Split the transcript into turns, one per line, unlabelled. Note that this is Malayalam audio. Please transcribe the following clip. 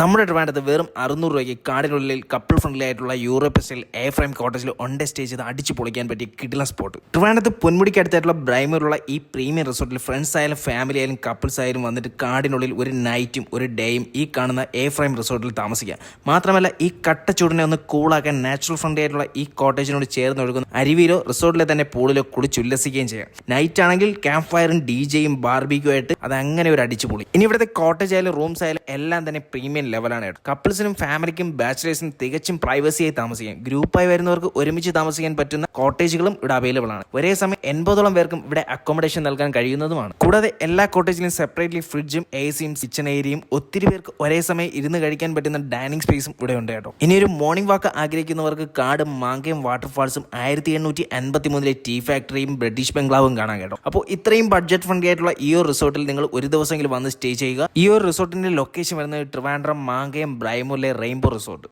നമ്മുടെ ട്രിവാൻഡത്ത് വെറും അറുന്നൂറ് രൂപയ്ക്ക് കാടിനുള്ളിൽ കപ്പിൾ ഫ്രണ്ട്ലി ആയിട്ടുള്ള യൂറോപ്യൻ സ്റ്റൈൽ എ ഫ്രെയിം കോട്ടേജിൽ ഒണ്ടേ സ്റ്റേ ചെയ്ത് അടിച്ച് പൊളിക്കാൻ പറ്റിയ കിടിലൻ സ്പോട്ട് ട്രിവാൻഡത്ത് പൊന്മുടിക്ക് അടുത്തായിട്ടുള്ള ബ്രൈമറിലുള്ള ഈ പ്രീമിയം റിസോർട്ടിൽ ഫ്രണ്ട്സ് ആയാലും ഫാമിലി ആയാലും കപ്പിൾസ് ആയാലും വന്നിട്ട് കാടിനുള്ളിൽ ഒരു നൈറ്റും ഒരു ഡേയും ഈ കാണുന്ന എ ഫ്രെയിം റിസോർട്ടിൽ താമസിക്കാം. മാത്രമല്ല ഈ കട്ട ചൂടിനെ ഒന്ന് കൂളാക്കാൻ നാച്ചുറൽ ഫ്രണ്ട്ലി ആയിട്ടുള്ള ഈ കോട്ടേജിനോട് ചേർന്ന് ഒഴുകുന്ന അരുവിയിലോ റിസോർട്ടിലെ തന്നെ പൂളിലോ കുളിച്ചുല്ലസിക്കുകയും ചെയ്യാം. നൈറ്റ് ആണെങ്കിൽ ക്യാമ്പ് ഫയറും ഡി ജെയും ബാർബിക്കും ആയിട്ട് അത് അങ്ങനെ ഒരു അടിച്ചുപൊളി. ഇനി ഇവിടുത്തെ കോട്ടേജ് ആയാലും റൂംസ് ആയാലും എല്ലാം തന്നെ പ്രീമിയം ലെവലാണ് കപ്പിൾസിനും ഫാമിലിക്കും ബാച്ചിലേഴ്സിനും തികച്ചും പ്രൈവസിയായി താമസിക്കാം ഗ്രൂപ്പായി വരുന്നവർക്ക് ഒരുമിച്ച് താമസിക്കാൻ പറ്റുന്ന കോട്ടേജുകളും ഇവിടെ അവൈലബിൾ ആണ്. ഒരേ സമയം എൺപതോളം പേർക്കും ഇവിടെ അക്കോമഡേഷൻ നൽകാൻ കഴിയുന്നതുമാണ്. കൂടാതെ എല്ലാ കോട്ടേജിലും സെപ്പറേറ്റ്ലി ഫ്രിഡ്ജും എ സിയും കിച്ചൺ ഏരിയയും ഒത്തിരി പേർക്ക് ഒരേ സമയം ഇരുന്ന് കഴിക്കാൻ പറ്റുന്ന ഡൈനിങ് സ്പേസും ഇവിടെ ഉണ്ട് കേട്ടോ. ഇനി ഒരു മോർണിംഗ് വാക്ക് ആഗ്രഹിക്കുന്നവർക്ക് കാടും മാങ്കയും വാട്ടർഫാൾസും ആയിരത്തി എണ്ണൂറ്റി അൻപത്തി മൂന്നിലെ ടീ ഫാക്ടറിയും ബ്രിട്ടീഷ് ബംഗ്ലാവും കാണാൻ കേട്ടോ. അപ്പോൾ ഇത്രയും ബഡ്ജറ്റ് ഫ്രണ്ട്ലി ആയിട്ടുള്ള ഈ ഒരു റിസോർട്ടിൽ നിങ്ങൾ ഒരു ദിവസമെങ്കിലും വന്ന് സ്റ്റേ ചെയ്യുക. ഈ ഒരു റിസോർട്ടിന്റെ ലൊക്കേഷൻ വരുന്നത് ട്രിവാൻഡ്രം മാങ്കയം ബ്രൈമുലെ റെയിൻബോ റിസോർട്ട്.